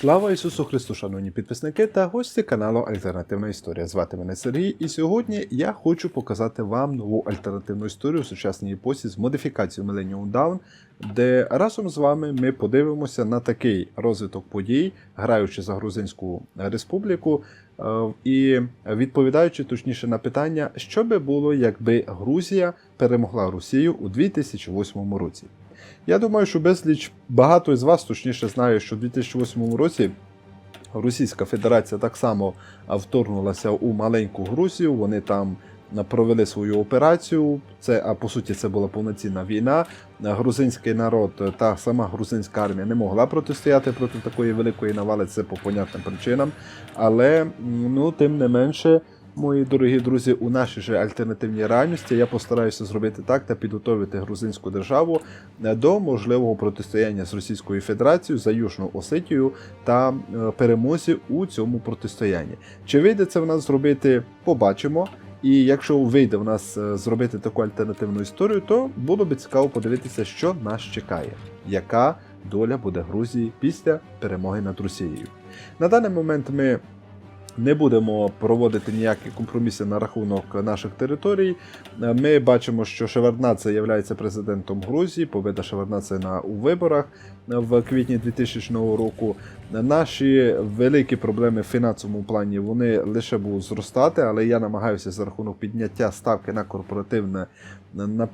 Слава Ісусу Христу, шановні підписники та гості каналу Альтернативна Історія. Звати мене Сергій, і сьогодні я хочу показати вам нову альтернативну історію в сучасній епосі з модифікацією Millennium Down, де разом з вами ми подивимося на такий розвиток подій, граючи за Грузинську республіку, е, і відповідаючи точніше на питання, що би було, якби Грузія перемогла Росію у 2008 році. Я думаю, що безліч багато з вас точніше знає, що у 2008 році Російська Федерація так само вторгнулася у маленьку Грузію. Вони там провели свою операцію. Це, а по суті, це була повноцінна війна. Грузинський народ е, та сама грузинська армія не могла протистояти проти такої великої навали. Це по понятним причинам. Але ну, тим не менше. Мої дорогі друзі, у нашій же альтернативній реальності я постараюся зробити так та підготовити грузинську державу е, до можливого протистояння з Російською Федерацією за Южну Осетію та е, перемозі у цьому протистоянні. Чи вийде це в нас зробити, побачимо. І якщо вийде в нас е, зробити таку альтернативну історію, то було би цікаво подивитися, що нас чекає, яка доля буде Грузії після перемоги над Росією. На даний момент ми не будемо проводити ніякі компроміси на рахунок наших територій. Е, Ми бачимо, що Шеварднадзе є президентом Грузії, победа Шеварднадзе на у виборах в квітні 2000 року. Наші великі проблеми в фінансовому плані вони лише будуть зростати, але я намагаюся за рахунок підняття ставки на корпоративне на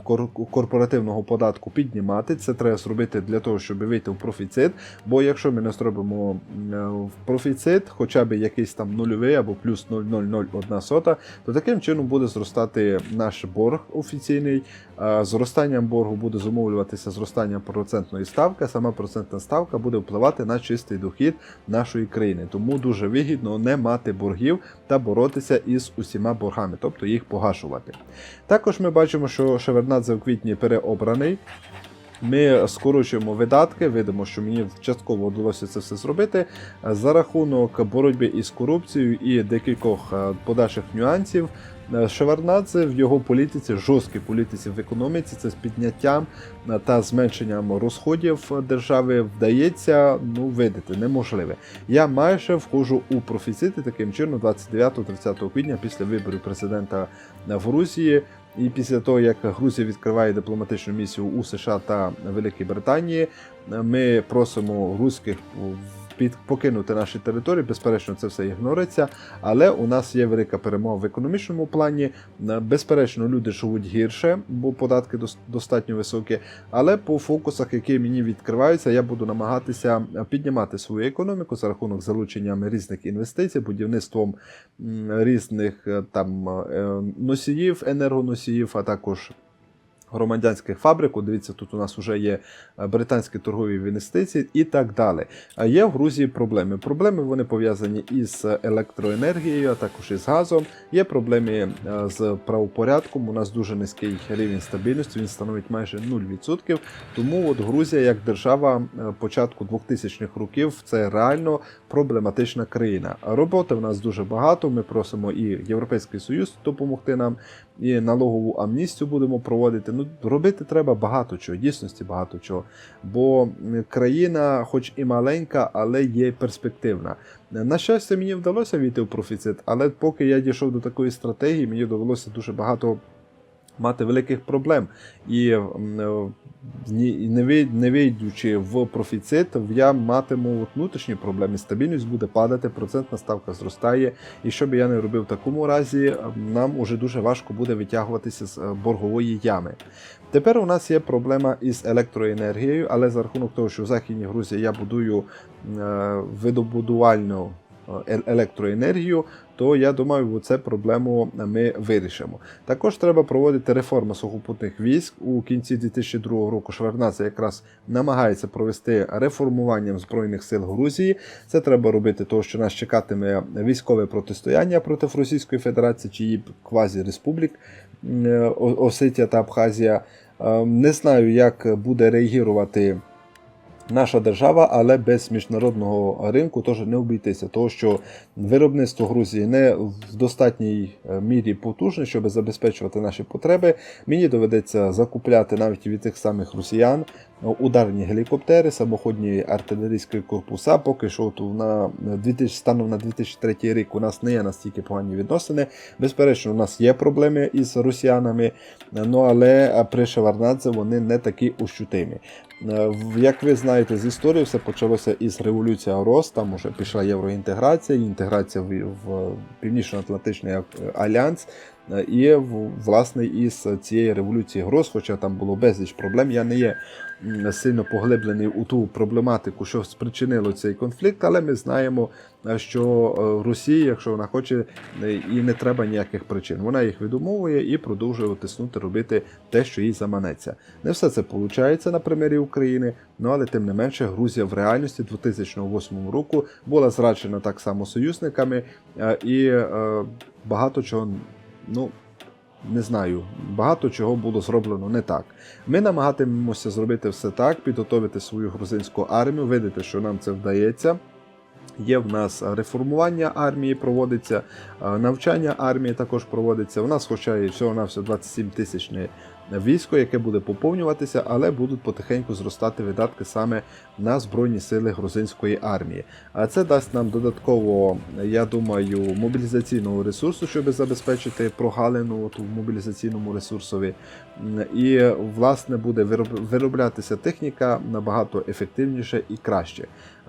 корпоративного податку піднімати. Це треба зробити для того, щоб вийти в профіцит. Бо якщо ми не зробимо в профіцит, хоча б якийсь там нульовий або плюс 0,001 сота, то таким чином буде зростати наш борг офіційний. Зростанням боргу буде зумовлюватися зростання процентної ставки. Сама процентна ставка буде впливати на чистий дохід нашої країни. Тому дуже вигідно не мати боргів та боротися із усіма боргами, тобто їх погашувати. Також ми бачимо, що Шевернадзе в квітні переобраний. Ми скорочуємо видатки, видимо, що мені частково вдалося це все зробити за рахунок боротьби із корупцією і декількох е, подальших нюансів. Е, Шеварднадзе в його політиці, жорсткій політиці в економіці, це з підняттям е, та зменшенням розходів держави вдається ну, видати неможливе. Я майже входжу у профіцити таким чином 29-30 квітня після виборів президента в Грузії. І після того, як Грузія відкриває дипломатичну місію у США та Великій Британії, ми просимо руських під покинути наші території. Безперечно, це все ігнориться. Але у нас є велика перемога в економічному плані. Безперечно, люди живуть гірше, бо податки достатньо високі. Але по фокусах, які мені відкриваються, я буду намагатися піднімати свою економіку за рахунок залученням різних інвестицій, будівництвом різних е, там е, носіїв, енергоносіїв, а також громадянських фабрик. Дивіться, тут у нас вже є е, британські торгові інвестиції і так далі. А є в Грузії проблеми. Проблеми вони пов'язані із електроенергією, а також із газом. Є проблеми е, з правопорядком. У нас дуже низький рівень стабільності, він становить майже 0%. Тому от Грузія як держава е, початку 2000-х років це реально проблематична країна. Роботи в нас дуже багато. Ми просимо і Європейський Союз допомогти нам, і налогову амністію будемо проводити. Ну, робити треба багато чого, дійсності багато чого. Бо країна, хоч і маленька, але є перспективна. На щастя, мені вдалося війти в профіцит, але поки я дійшов до такої стратегії, мені довелося дуже багато мати великих проблем. І е, не вий- вийдучи в профіцит, я матиму внутрішні проблеми. Стабільність буде падати, процентна ставка зростає. І що би я не робив в такому разі, е, нам уже дуже важко буде витягуватися з е, боргової ями. Тепер у нас є проблема із електроенергією, але за рахунок того, що в Західній Грузії я будую видобудувальну електроенергію, то я думаю, цю проблему ми вирішимо. Також треба проводити реформу сухопутних військ. У кінці 2002 року Шварнадзе якраз намагається провести реформуванням Збройних сил Грузії. Це треба робити, тому що нас чекатиме військове протистояння проти Російської Федерації чи її квазі-республік Осетія та Абхазія. Е, Не знаю, як буде реагувати наша держава, але без міжнародного ринку теж не обійтися, тому що виробництво Грузії не в достатній е, мірі потужне, щоб забезпечувати наші потреби. Мені доведеться закупляти навіть від тих самих росіян ударні гелікоптери, самоходні артилерійські корпуса. Поки що на 2000, станом на 2003 рік у нас не є настільки погані відносини. Безперечно, у нас є проблеми із росіянами, ну але при Шеварнадзе вони не такі ощутимі. Е, Як ви знаєте з історії, все почалося із революції РОС, там уже пішла євроінтеграція, інтеграція в, в Північно-Атлантичний е, альянс. Е, І власне із цієї революції ГРОС, хоча там було безліч проблем, я не є сильно поглиблений у ту проблематику, що спричинило цей конфлікт, але ми знаємо, е, що е, Росія, якщо вона хоче, і не треба ніяких причин. Вона їх відумовує і продовжує тиснути, робити те, що їй заманеться. Не все це виходить на примірі України, ну але тим не менше Грузія в реальності 2008 року була зраджена так само союзниками і багато чого, ну не знаю, багато чого було зроблено не так. Ми намагатимемося зробити все так, підготовити свою грузинську армію, видати, що нам це вдається. Є в нас реформування армії, проводиться е, навчання армії також проводиться. У нас, хоча і всього на все 27 тисячне військо, яке буде поповнюватися, але будуть потихеньку зростати видатки саме на збройні сили грузинської армії. А це дасть нам додатково, я думаю, мобілізаційного ресурсу, щоб забезпечити прогалину у мобілізаційному ресурсові. І власне буде вироб- вироблятися техніка набагато ефективніше і краще.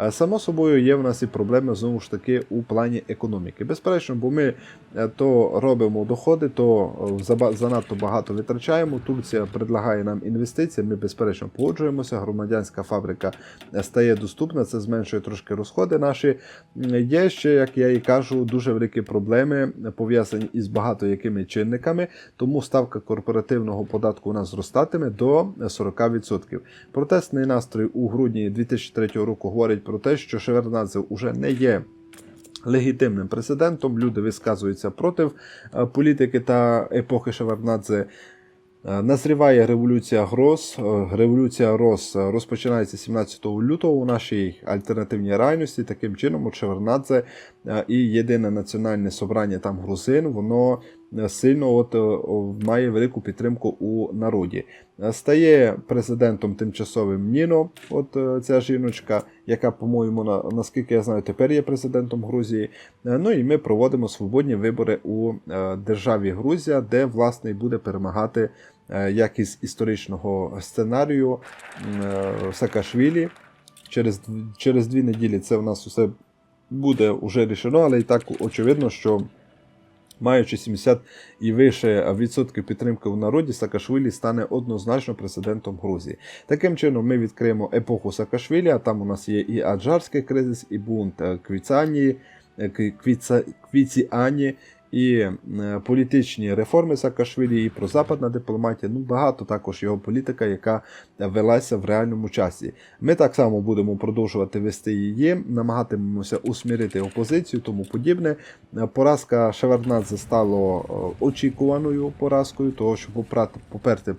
Само собою є в нас і проблеми знову ж таки у плані економіки. Безперечно, бо ми е, то робимо доходи, то е, занадто багато витрачаємо. Турція предлагає нам інвестиції. Ми безперечно погоджуємося. Громадянська фабрика е, стає доступна, це зменшує трошки розходи наші. Є ще, як я і кажу, дуже великі проблеми пов'язані із багато якими чинниками. Тому ставка корпоративного податку у нас зростатиме до е, 40%. Протестний настрій у грудні 2003 року говорить про те, що Шевернадзе вже не є. Легітимним президентом люди висказуються проти е, політики та епохи Шеварднадзе. Е, Назріває революція Гроз. Е, Революція Рос е, розпочинається 17 лютого у нашій альтернативній реальності. Таким чином, от Шеварднадзе е, і єдине національне собрання там грузин, воно е, сильно от, е, має велику підтримку у народі. Е, Стає президентом тимчасовим Ніно, от ця жіночка, яка, по-моєму, на, наскільки я знаю, тепер є президентом Грузії. Ну і ми проводимо свободні вибори у державі Грузія, де власне буде перемагати як із історичного сценарію м, Саакашвілі. Через, через дві неділі це в нас усе буде вже рішено, але і так очевидно, що маючи 70 і вище відсотків підтримки в народі, Саакашвілі стане однозначно президентом Грузії. Таким чином, ми відкриємо епоху Саакашвілі, а там у нас є і аджарський кризис, і бунт е, Квіцанії, е, Квіціані, і е, політичні реформи Саакашвілі, і прозападна дипломатія. Ну багато також його політика, яка велася в реальному часі. Ми так само будемо продовжувати вести її, намагатимемося усмірити опозицію, тому подібне. Е, Поразка Шеварднадзе стало е, очікуваною поразкою, того що попрати, поперти,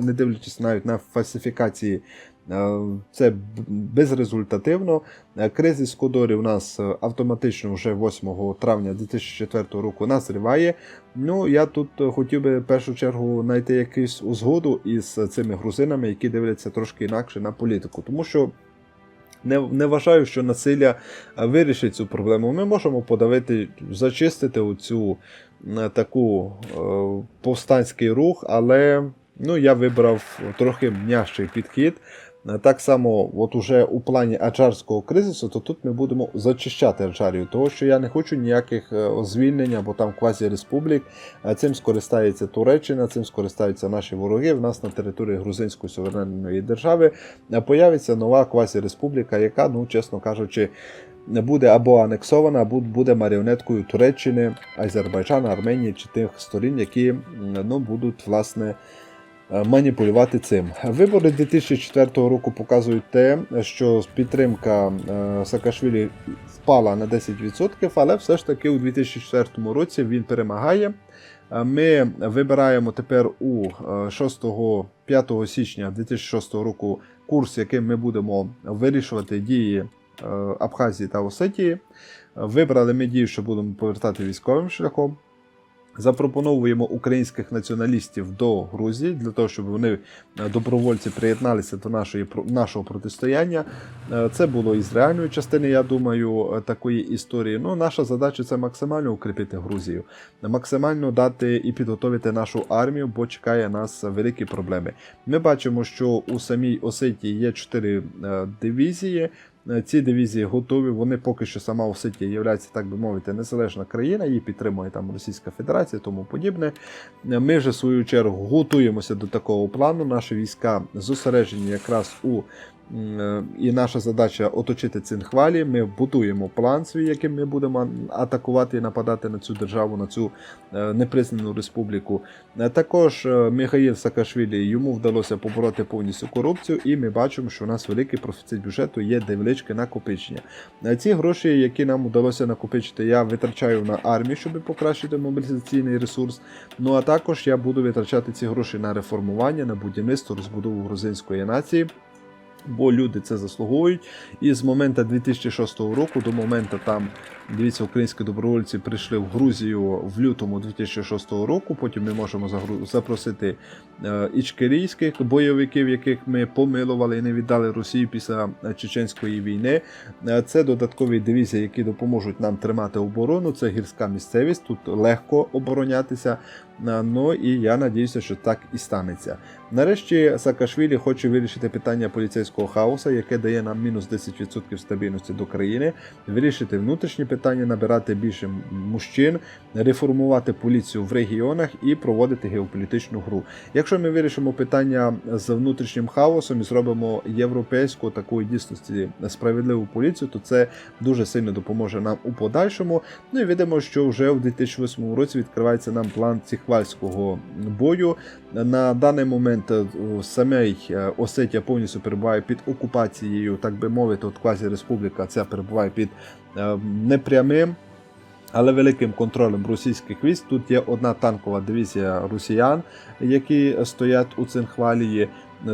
не дивлячись навіть на фальсифікації. Е, Це безрезультативно. Е, Кризис Кодорі у нас е, автоматично вже 8 травня 2004 року назріває. Ну, я тут хотів би в першу чергу знайти якусь узгоду із цими грузинами, які дивляться трошки інакше на політику. Тому що не, не вважаю, що насилля вирішить цю проблему. Ми можемо подавити, зачистити оцю таку повстанський рух, але ну, я вибрав трохи м'якший підхід. Е, Так само, от уже у плані аджарського кризису, то тут ми будемо зачищати Аджарію, того що я не хочу ніяких е, звільнень або там квазі-республік. Е, Цим скористається Туреччина, цим скористаються наші вороги. В нас на території Грузинської суверенної держави появиться нова квазі-республіка, яка, ну чесно кажучи, буде або анексована, або буде маріонеткою Туреччини, Азербайджана, Арменії чи тих сторін, які ну, будуть власне маніпулювати цим. Вибори 2004 року показують те, що підтримка е, Саакашвілі впала на 10%, але все ж таки у 2004 році він перемагає. Е, Ми вибираємо тепер у е, 6-5 січня 2006 року курс, яким ми будемо вирішувати дії е, Абхазії та Осетії. Е, Вибрали ми дію, що будемо повертати військовим шляхом. Запропоновуємо українських націоналістів до Грузії для того, щоб вони е, добровольці приєдналися до нашої нашого протистояння. Е, Це було із реальної частини, я думаю, е, такої історії. Ну, наша задача це максимально укріпити Грузію, максимально дати і підготовити нашу армію, бо чекає нас великі проблеми. Ми бачимо, що у самій Осетії є чотири дивізії. Е, Ці дивізії готові. Вони поки що сама Осетія є, так би мовити, незалежна країна, її підтримує там Російська Федерація, тому подібне. Е, Ми вже в свою чергу готуємося до такого плану. Наші війська зосереджені якраз у і наша задача оточити Цинхвалі. Ми будуємо план свій, яким ми будемо атакувати і нападати на цю державу, на цю е, непризнану республіку. Е, Також е, Михаїл Саакашвілі йому вдалося побороти повністю корупцію, і ми бачимо, що у нас великий профіцит бюджету є невеличке накопичення. Е, Ці гроші, які нам вдалося накопичити, я витрачаю на армію, щоб покращити мобілізаційний ресурс. Ну а також я буду витрачати ці гроші на реформування, на будівництво, розбудову грузинської нації. Бо люди це заслуговують. І з моменту 2006 року до моменту там, дивіться, українські добровольці прийшли в Грузію в лютому 2006 року. Потім ми можемо запросити е, ічкерійських бойовиків, яких ми помилували і не віддали Росії після е, чеченської війни. Е, Це додаткові дивізії, які допоможуть нам тримати оборону. Це гірська місцевість. Тут легко оборонятися. Ну і я надіюся, що так і станеться. Нарешті Саакашвілі хоче вирішити питання поліцейського хаосу, яке дає нам мінус 10% стабільності до країни, вирішити внутрішні питання, набирати більше мужчин, реформувати поліцію в регіонах і проводити геополітичну гру. Якщо ми вирішимо питання з внутрішнім хаосом і зробимо європейську таку дійсності справедливу поліцію, то це дуже сильно допоможе нам у подальшому. Ну і видимо, що вже в 2008 році відкривається нам план ціхвальського бою. На даний момент е, саме е, Осетія повністю перебуває під окупацією, так би мовити, от квазі-республіка ця перебуває під е, непрямим. Але великим контролем російських військ тут є одна танкова дивізія росіян, які стоять у Цинхвалії.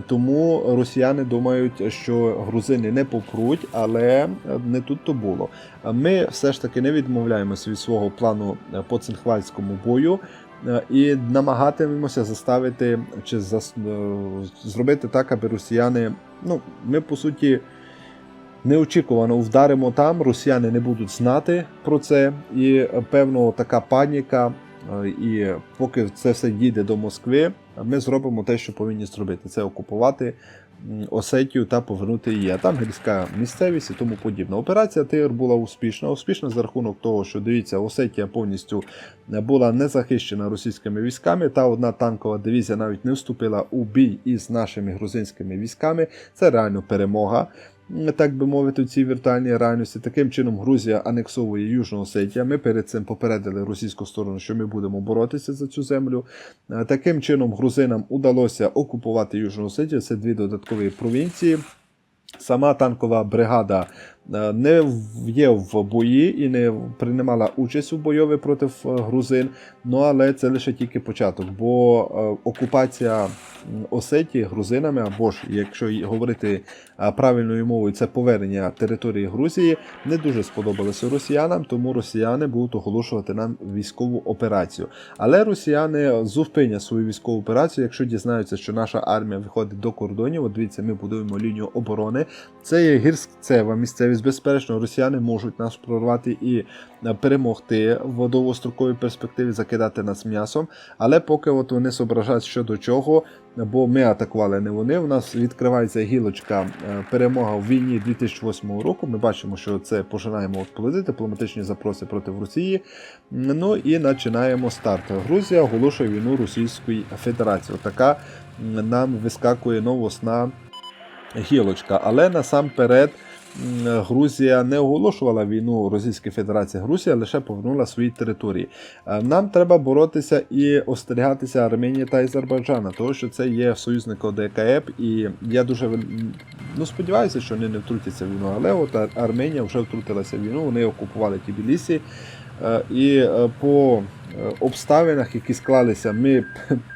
Тому росіяни думають, що грузини не попруть, але не тут то було. Ми все ж таки не відмовляємося від свого плану по цинхвальському бою. Е, І намагатимемося заставити чи зас... е, зробити так, аби росіяни. Ну, ми по суті неочікувано вдаримо там, росіяни не будуть знати про це, і певно така паніка. е, І поки це все дійде до Москви, ми зробимо те, що повинні зробити: це окупувати Осетію та повернути її. А там гірська місцевість і тому подібне. Операція ТИР була успішна. Успішна за рахунок того, що дивіться, Осетія повністю була не захищена російськими військами. Та одна танкова дивізія навіть не вступила у бій із нашими грузинськими військами. Це реально перемога. Так би мовити, у цій віртуальній реальності. Таким чином, Грузія анексовує Южну Осетію. Ми перед цим попередили російську сторону, що ми будемо боротися за цю землю. Е, Таким чином, грузинам удалося окупувати Южну Осетію. Це дві додаткові провінції. Сама танкова бригада не в- є в бої і не приймала участь у бойові проти е, грузин. Ну але це лише тільки початок, бо е, окупація м, Осетії грузинами, або ж, якщо говорити е, правильною мовою, це повернення території Грузії, не дуже сподобалося росіянам, тому росіяни будуть оголошувати нам військову операцію. Але росіяни зупинять свою військову операцію, якщо дізнаються, що наша армія виходить до кордонів. От дивіться, ми будуємо лінію оборони. Це є гірськцева місцевість. Безперечно, росіяни можуть нас прорвати і е, перемогти в довгостроковій перспективі, закидати нас м'ясом. Але поки от вони зображають що до чого, бо ми атакували не вони. У нас відкривається гілочка е, перемога в війні 2008 року. Ми бачимо, що це починаємо от дипломатичні запроси проти Росії. Ну і починаємо старт. Грузія оголошує війну Російської Федерації. Така нам вискакує новосна гілочка. Але насамперед Грузія не оголошувала війну Російській Федерації. Грузія лише повернула свої території. Е, Нам треба боротися і остерігатися Арменії та Азербайджана, тому що це є союзник ОДКЕП, і я дуже ну, сподіваюся, що вони не втрутяться в війну. Але от Арменія вже втрутилася в війну, вони окупували Тбілісі. Е, І е, по обставинах, які склалися, ми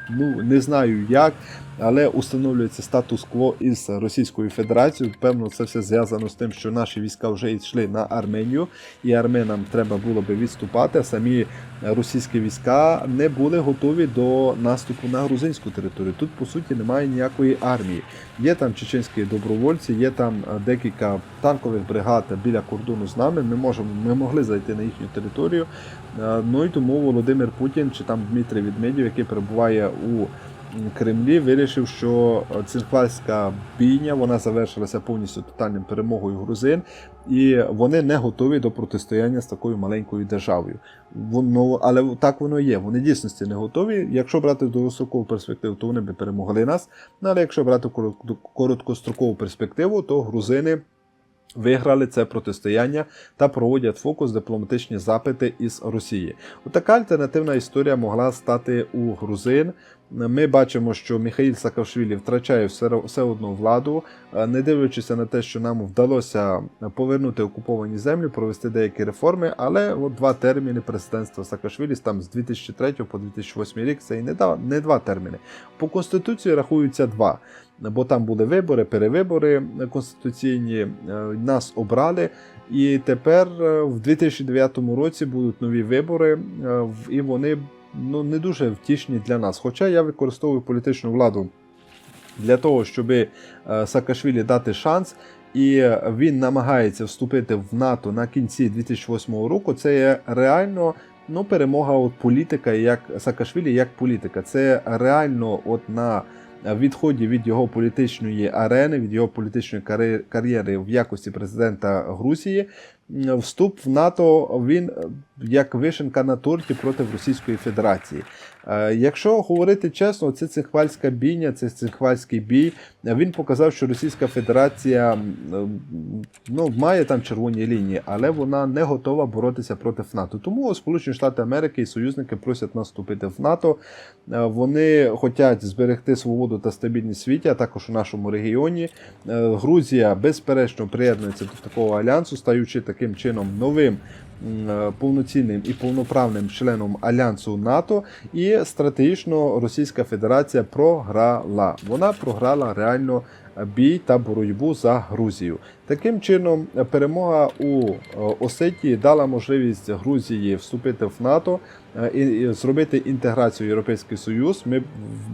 ну не знаю як, але установлюється статус-кво із Російською Федерацією. Певно, це все зв'язано з тим, що наші війська вже йшли на Арменію, і арменам треба було би відступати. а Самі російські війська не були готові до наступу на грузинську територію. Тут по суті немає ніякої армії. Є там чеченські добровольці, є там е, декілька танкових бригад біля кордону з нами. Ми можемо, ми могли зайти на їхню територію. Е, Ну і тому Володимир Путін чи там Дмитрий Відмедів, який перебуває у Кремлі, вирішив, що цинхвальська бійня вона завершилася повністю тотальним перемогою грузин, і вони не готові до протистояння з такою маленькою державою. Воно, але так воно є. Вони дійсності не готові. Якщо брати довгострокову перспективу, то вони би перемогли нас. Ну, але якщо брати короткострокову перспективу, то грузини. Виграли це протистояння та проводять фокус дипломатичні запити із Росії. Отака альтернативна історія могла стати у грузин. Ми бачимо, що Міхаїл Саакашвілі втрачає все, все одно владу, е, не дивлячись на те, що нам вдалося повернути окуповані землі, провести деякі реформи. Але от два терміни президентства Саакашвілі там з 2003 по 2008 рік це і не, да, не два терміни. По конституції рахуються два. Бо там були вибори, перевибори конституційні, е, нас обрали, і тепер е, в 2009 році будуть нові вибори, і вони ну, не дуже втішні для нас. Хоча я використовую політичну владу для того, щоб Саакашвілі дати шанс. І він намагається вступити в НАТО на кінці 2008 року. Це є реально ну, перемога от політика, як Саакашвілі як політика. Це реально от на відході від його політичної арени, від його політичної кар'єри в якості президента Грузії. Вступ в НАТО він е, як вишенка на торті проти Російської Федерації. Е, Якщо говорити чесно, це цинхвальська бійня, це цинхвальський бій. е, Він показав, що Російська Федерація м, ну, має там червоні лінії, але вона не готова боротися проти НАТО. Тому Сполучені Штати Америки і союзники просять нас вступити в НАТО. Е, Вони хочуть зберегти свободу та стабільність світі, а також у нашому регіоні. Е, Грузія безперечно приєднується до такого альянсу, стаючи таким чином новим. е, Повноцінним і повноправним членом альянсу НАТО, і стратегічно Російська Федерація програла. Вона програла реально бій та боротьбу за Грузію. Таким чином, перемога у е, Осетії дала можливість Грузії вступити в НАТО е, і зробити інтеграцію в Європейський Союз. Ми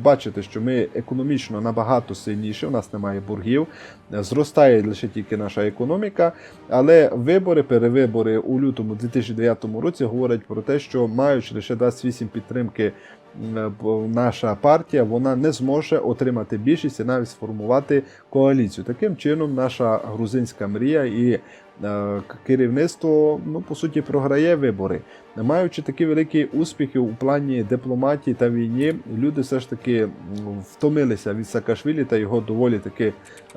бачите, що ми економічно набагато сильніші. У нас немає боргів, е, зростає лише тільки наша економіка. Але вибори, перевибори у лютому 2009 році говорять про те, що маючи лише 28 підтримки. Бо Наша партія вона не зможе отримати більшість і навіть сформувати коаліцію. Таким чином, наша грузинська мрія і е, керівництво ну по суті програє вибори. Маючи такі великі успіхи у плані дипломатії та війні, люди все ж таки втомилися від Саакашвілі та його доволі таки е,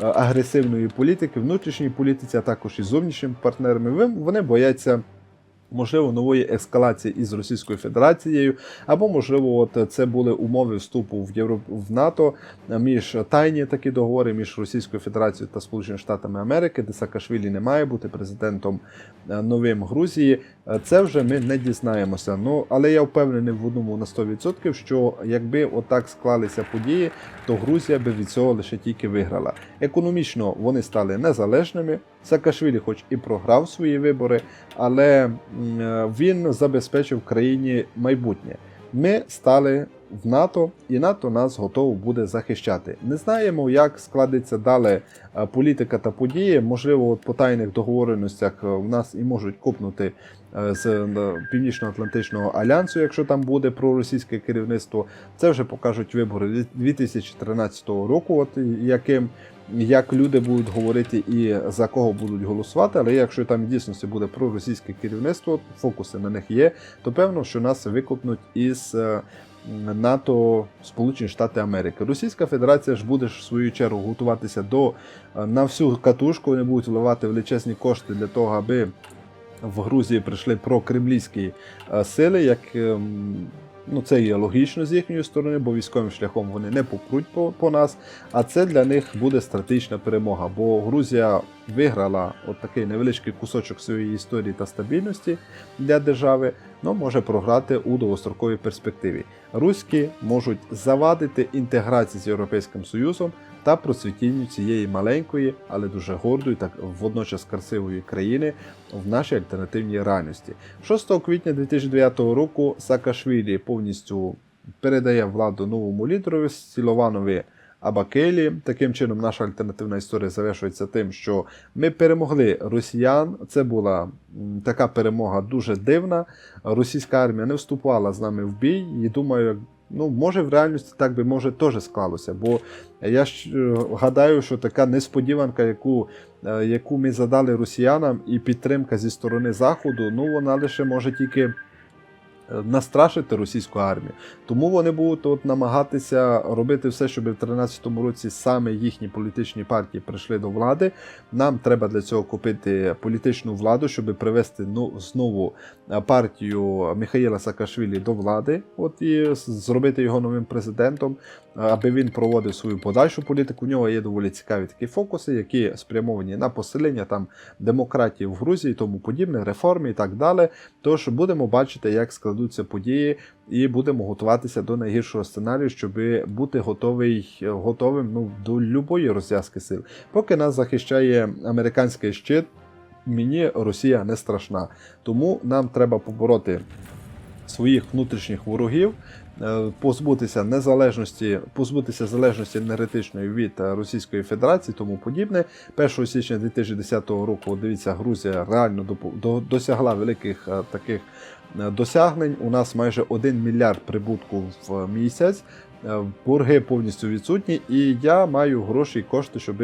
агресивної політики, внутрішньої політиці, а також і зовнішніми партнерами. Вони бояться. Можливо, нової ескалації із Російською Федерацією, або можливо, от це були умови вступу в Європ в НАТО між тайні такі договори між Російською Федерацією та Сполученими Штатами Америки, де Саакашвілі не має бути президентом е, новим Грузії. Е, Це вже ми не дізнаємося. Ну але я впевнений в одному на 100%, що якби отак склалися події, то Грузія би від цього лише тільки виграла. Економічно вони стали незалежними. Саакашвілі, хоч і програв свої вибори, але е, він забезпечив країні майбутнє. Ми стали в НАТО, і НАТО нас готово буде захищати. Не знаємо, як складеться далі е, політика та події. Можливо, от по тайних договореностях е, в нас і можуть копнути е, з е, Північно-Атлантичного альянсу, якщо там буде проросійське керівництво. Це вже покажуть вибори 2013 року, от яким як люди будуть говорити і за кого будуть голосувати, але якщо там в дійсності буде проросійське керівництво, фокуси на них є, то певно, що нас викопнуть із е, НАТО Сполучені Штати Америки. Російська Федерація ж буде в свою чергу готуватися до е, на всю катушку. Вони будуть вливати величезні кошти для того, аби в Грузії прийшли прокремлівські е, сили, як ем, ну це є логічно з їхньої сторони, бо військовим шляхом вони не попруть по, по нас. А це для них буде стратегічна перемога, бо Грузія виграла от такий невеличкий кусочок своєї історії та стабільності для держави, але може програти у довгостроковій перспективі. Руські можуть завадити інтеграцію з Європейським Союзом та процвітінню цієї маленької, але дуже гордої та водночас красивої країни в нашій альтернативній реальності. 6 квітня 2009 року Саакашвілі повністю передає владу новому лідерові Сілованові Абакелі. Таким чином, наша альтернативна історія завершується тим, що ми перемогли росіян. Це була така перемога дуже дивна. Російська армія не вступала з нами в бій, і думаю, ну може в реальності так би може теж склалося. Бо я ж е, гадаю, що така несподіванка, яку, е, яку ми задали росіянам, і підтримка зі сторони Заходу, ну вона лише може тільки настрашити російську армію. Тому вони будуть от намагатися робити все, щоб в 2013 році саме їхні політичні партії прийшли до влади. Нам треба для цього купити політичну владу, щоб привести ну, знову е, партію Михаїла Саакашвілі до влади, от і зробити його новим президентом, е, аби він проводив свою подальшу політику. У нього є доволі цікаві такі фокуси, які спрямовані на посилення там демократії в Грузії і тому подібне, реформи і так далі. Тож будемо бачити, як складуться події, і будемо готуватися до найгіршого сценарію, щоб бути готовий, готовим ну, до любої розв'язки сил. Поки нас захищає американський щит, мені Росія не страшна. Тому нам треба побороти своїх внутрішніх ворогів. Е, Позбутися незалежності, позбутися залежності енергетичної від е, Російської Федерації, тому подібне. 1 січня 2010 року, дивіться, Грузія реально досягла великих е, таких досягнень. У нас майже 1 мільярд прибутку в місяць. Борги повністю відсутні, і я маю гроші і кошти, щоб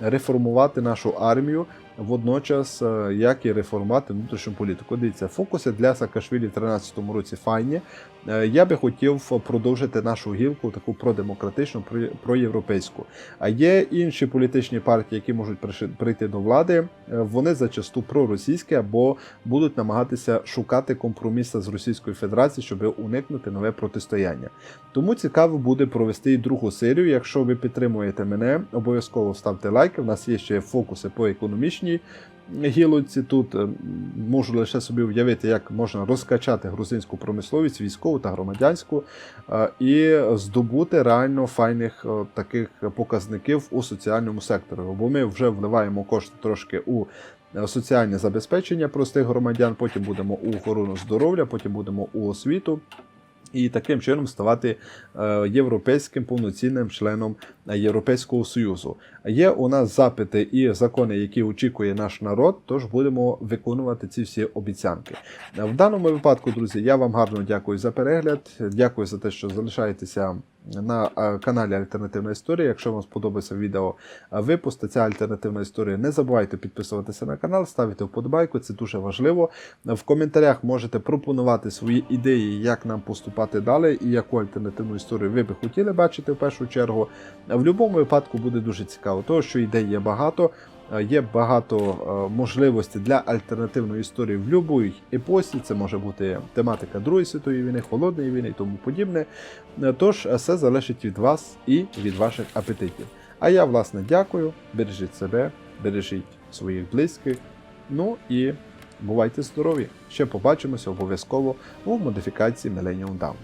реформувати нашу армію. Водночас, е, як і реформувати внутрішню політику. Дивіться, фокуси для Саакашвілі в 2013 році файні. Е, Я би хотів продовжити нашу гілку, таку продемократичну, проєвропейську. А є інші політичні партії, які можуть прийти до влади. Е, Вони зачасту проросійські або будуть намагатися шукати компроміси з Російською Федерацією, щоб уникнути нове протистояння. Тому цікаво буде провести і другу серію. Якщо ви підтримуєте мене, обов'язково ставте лайки. У нас є ще фокуси по економічній гілоці. Тут е, можу лише собі уявити, як можна розкачати грузинську промисловість, військову та громадянську, е, і здобути реально файних е, таких показників у соціальному секторі. Бо ми вже вливаємо кошти трошки у. Соціальне забезпечення простих громадян, потім будемо у охорону здоров'я, потім будемо у освіту, і таким чином ставати е, європейським повноцінним членом Європейського Союзу. Є у нас запити і закони, які очікує наш народ, тож будемо виконувати ці всі обіцянки. В даному випадку, друзі, я вам гарно дякую за перегляд. Дякую за те, що залишаєтеся на е, каналі Альтернативна Історія. Якщо вам сподобався відео е, випуск, ця альтернативна історія, не забувайте підписуватися на канал, ставити вподобайку, це дуже важливо. В коментарях можете пропонувати свої ідеї, як нам поступати далі, і яку альтернативну історію ви би хотіли бачити в першу чергу. В будь-якому випадку буде дуже цікаво, тому що ідей є багато. Е, Є багато е, можливостей для альтернативної історії в будь-якій епосі. Це може бути тематика Другої світової війни, холодної війни і тому подібне. Е, Тож все залежить від вас і від ваших апетитів. А я, власне, дякую. Бережіть себе, бережіть своїх близьких. Ну і бувайте здорові! Ще побачимося обов'язково у модифікації Millennium Down.